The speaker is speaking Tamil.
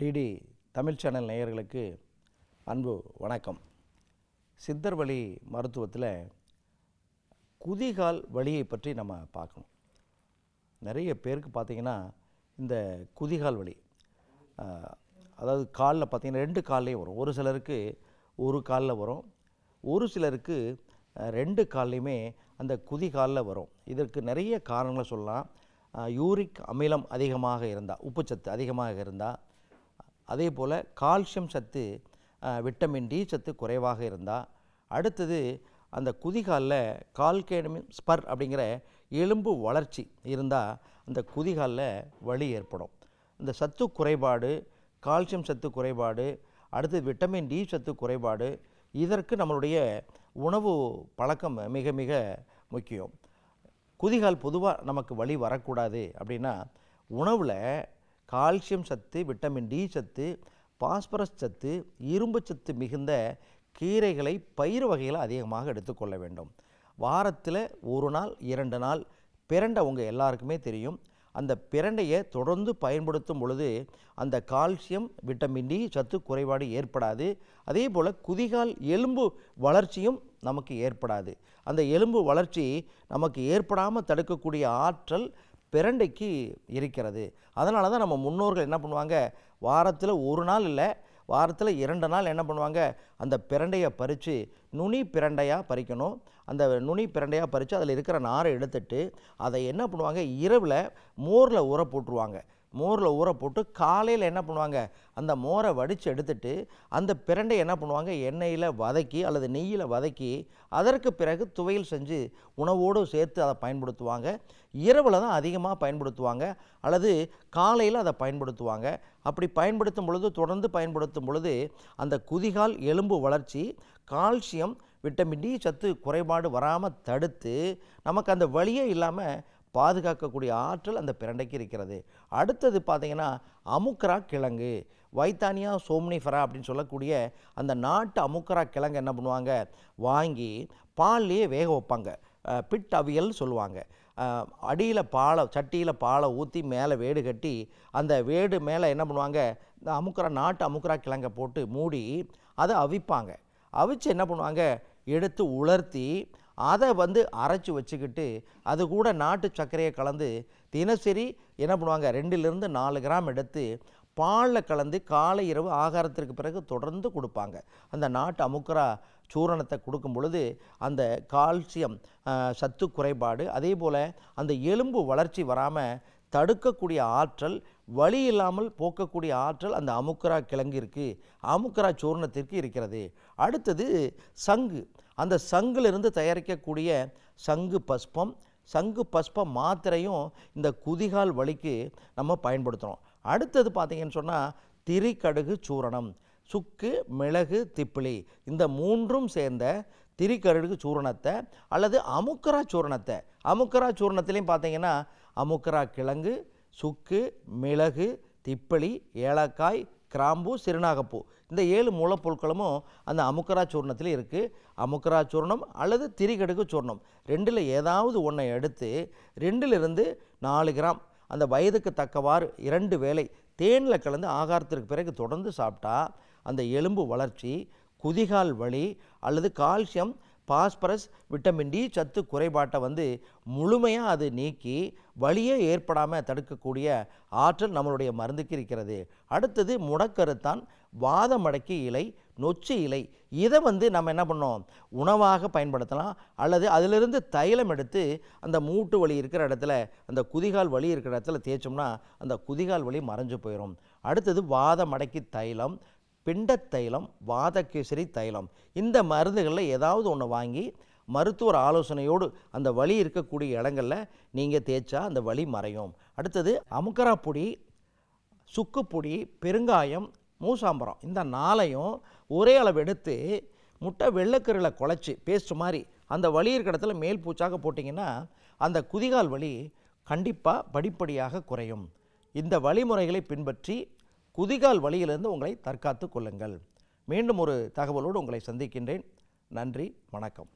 டிடி தமிழ் சேனல் நேயர்களுக்கு அன்பு வணக்கம். சித்தர் வழி மருத்துவத்தில் குதிகால் வழியை பற்றி நம்ம பார்க்கணும். நிறைய பேருக்கு பார்த்தீங்கன்னா இந்த குதிகால் வலி அதாவது காலில் பார்த்திங்கன்னா ரெண்டு கால்லையும் வரும். ஒரு சிலருக்கு ஒரு காலில் வரும். ஒரு சிலருக்கு ரெண்டு கால்லையுமே அந்த குதிகாலில் வரும். இதற்கு நிறைய காரணங்களை சொல்லலாம். யூரிக் அமிலம் அதிகமாக இருந்தால் உப்புச்சத்து அதிகமாக இருந்தால் அதே போல் கால்சியம் சத்து விட்டமின் டி சத்து குறைவாக இருந்தால் அடுத்தது அந்த குதிகாலில் கால்கேடமின் ஸ்பர் அப்படிங்கிற எலும்பு வளர்ச்சி இருந்தால் அந்த குதிகாலில் வலி ஏற்படும். இந்த சத்து குறைபாடு கால்சியம் சத்து குறைபாடு அடுத்தது விட்டமின் டி சத்து குறைபாடு இதற்கு நம்மளுடைய உணவு பழக்கம் மிக மிக முக்கியம். குதிகால் பொதுவாக நமக்கு வலி வரக்கூடாது அப்படின்னா உணவில் கால்சியம் சத்து விட்டமின் டி சத்து பாஸ்பரஸ் சத்து இரும்பு சத்து மிகுந்த கீரைகளை பயிர் வகைகளை அதிகமாக எடுத்துக்கொள்ள வேண்டும். வாரத்தில் ஒரு நாள் இரண்டு நாள் பிரண்டை உங்கள் எல்லாருக்குமே தெரியும். அந்த பிரண்டையை தொடர்ந்து பயன்படுத்தும் பொழுது அந்த கால்சியம் விட்டமின் டி சத்து குறைபாடு ஏற்படாது. அதே போல் குதிகால் எலும்பு வளர்ச்சியும் நமக்கு ஏற்படாது. அந்த எலும்பு வளர்ச்சி நமக்கு ஏற்படாமல் தடுக்கக்கூடிய ஆற்றல் பிரண்டைக்கு இருக்கிறது அதனால தான் நம்ம முன்னோர்கள் என்ன பண்ணுவாங்க? வாரத்தில் ஒரு நாள் இல்லை வாரத்தில் இரண்டு நாள் என்ன பண்ணுவாங்க? அந்த பிரண்டையை பறித்து நுனி பிரண்டையாக பறிக்கணும். அந்த நுனி பிரண்டையாக பறித்து அதில் இருக்கிற நாரை எடுத்துட்டு அதை என்ன பண்ணுவாங்க? இரவில் மோரில் ஊற போட்டுருவாங்க. மோரில் ஊற போட்டு காலையில் என்ன பண்ணுவாங்க? அந்த மோரை வடித்து எடுத்துட்டு அந்த பிரண்டை என்ன பண்ணுவாங்க? எண்ணெயில் வதக்கி அல்லது நெய்யில் வதக்கி அதற்கு பிறகு துவையல் செஞ்சு உணவோடு சேர்த்து அதை பயன்படுத்துவாங்க. இரவில் தான் அதிகமாக பயன்படுத்துவாங்க. அல்லது காலையில் அதை பயன்படுத்துவாங்க. அப்படி பயன்படுத்தும் பொழுது தொடர்ந்து பயன்படுத்தும் பொழுது அந்த குதிகால் எலும்பு வளர்ச்சி கால்சியம் விட்டமின் டி சத்து குறைபாடு வராமல் தடுத்து நமக்கு அந்த வழியே இல்லாமல் பாதுகாக்கக்கூடிய ஆற்றல் அந்த பிரண்டைக்கு இருக்கிறது. அடுத்தது பார்த்தீங்கன்னா அமுக்கரா கிழங்கு. வைத்தானியா சோம்னிஃபரா அப்படின்னு சொல்லக்கூடிய அந்த நாட்டு அமுக்கரா கிழங்கு என்ன பண்ணுவாங்க? வாங்கி பால்லையே வேக வைப்பாங்க. பிட் அவியல் சொல்லுவாங்க. அடியில் பாலை சட்டியில் பாலை ஊற்றி மேலே வேடு கட்டி அந்த வேடு மேலே என்ன பண்ணுவாங்க? இந்த அமுக்கரா நாட்டு அமுக்கரா கிழங்கை போட்டு மூடி அதை அவிப்பாங்க. அவிச்சு என்ன பண்ணுவாங்க? எடுத்து உலர்த்தி அதை வந்து அரைச்சி வச்சுக்கிட்டு அது கூட நாட்டு சர்க்கரையை கலந்து தினசரி என்ன பண்ணுவாங்க? ரெண்டுலேருந்து நாலு கிராம் எடுத்து பாலில் கலந்து காலை இரவு ஆகாரத்திற்கு பிறகு தொடர்ந்து கொடுப்பாங்க. அந்த நாட்டு அமுக்கரா சூரணத்தை கொடுக்கும் பொழுது அந்த கால்சியம் சத்து குறைபாடு அதே போல் அந்த எலும்பு வளர்ச்சி வராமல் தடுக்கக்கூடிய ஆற்றல் வழி இல்லாமல் போக்கக்கூடிய ஆற்றல் அந்த அமுக்கரா கிழங்கிற்கு அமுக்கரா சூர்ணத்திற்கு இருக்கிறது. அடுத்தது சங்கு. அந்த சங்கிலிருந்து தயாரிக்கக்கூடிய சங்கு பஸ்பம் சங்கு பஸ்பம் மாத்திரையும் இந்த குதிகால் வலிக்கு நம்ம பயன்படுத்துகிறோம் அடுத்தது பார்த்தீங்கன்னு சொன்னால் திரிக்கடுகு சூரணம் சுக்கு மிளகு திப்பிலி இந்த மூன்றும் சேர்ந்த திரிக்கடுகு சூரணத்தை அல்லது அமுக்கரா சூரணத்தை. அமுக்கரா சூரணத்துலேயும் பார்த்தீங்கன்னா அமுக்கரா கிழங்கு சுக்கு மிளகு திப்பிலி ஏலக்காய் கிராம்பு சிறுநாகப்பூ. இந்த ஏழு மூலப்பொருட்களும் அந்த அமுக்கரா சூர்ணத்தில் இருக்குது அமுக்கரா சூர்ணம் அல்லது திரிகடுகு சூர்ணம். ரெண்டில் ஏதாவது ஒன்றை எடுத்து ரெண்டிலிருந்து நாலு கிராம் அந்த வயதுக்கு தக்கவாறு இரண்டு வேளை தேனில் கலந்து ஆகாரத்திற்கு பிறகு தொடர்ந்து சாப்பிட்டா அந்த எலும்பு வளர்ச்சி குதிகால் வலி அல்லது கால்சியம் பாஸ்பரஸ் விட்டமின் டி சத்து குறைபாட்டை வந்து முழுமையாக அது நீக்கி வலியே ஏற்படாமல் தடுக்கக்கூடிய ஆற்றல் நம்மளுடைய மருந்துக்கு இருக்கிறது. அடுத்தது முடக்கருத்தான் வாதமடக்கி இலை நொச்சி இலை இதை வந்து நம்ம என்ன பண்ணோம்? உணவாக பயன்படுத்தலாம். அல்லது அதிலிருந்து தைலம் எடுத்து அந்த மூட்டு வலி இருக்கிற இடத்துல அந்த குதிகால் வலி இருக்கிற இடத்துல தேய்ச்சோம்னா அந்த குதிகால் வலி மறைஞ்சு போயிடும் அடுத்தது வாதமடக்கி தைலம் பிண்டத்தைலம் வாதகேசரி தைலம். இந்த மருந்துகளில் ஏதாவது ஒன்று வாங்கி மருத்துவர் ஆலோசனையோடு அந்த வலி இருக்கக்கூடிய இடங்களில் நீங்கள் தேய்ச்சா அந்த வலி மறையும். அடுத்தது அமுக்கரா பொடி சுக்குப்பொடி பெருங்காயம் மூசாம்பரம். இந்த நாளையும் ஒரே அளவு எடுத்து முட்டை வெள்ளைக்கருவில் குழச்சி பேஸ்ட் மாதிரி அந்த வலி இருக்கிற இடத்துல மேல் பூச்சாக போட்டிங்கன்னா அந்த குதிகால் வலி கண்டிப்பாக படிப்படியாக குறையும். இந்த வழிமுறைகளை பின்பற்றி குதிகால் வழியிலிருந்து உங்களை தற்காத்து கொள்ளுங்கள். மீண்டும் ஒரு தகவலோடு உங்களை சந்திக்கின்றேன். நன்றி வணக்கம்.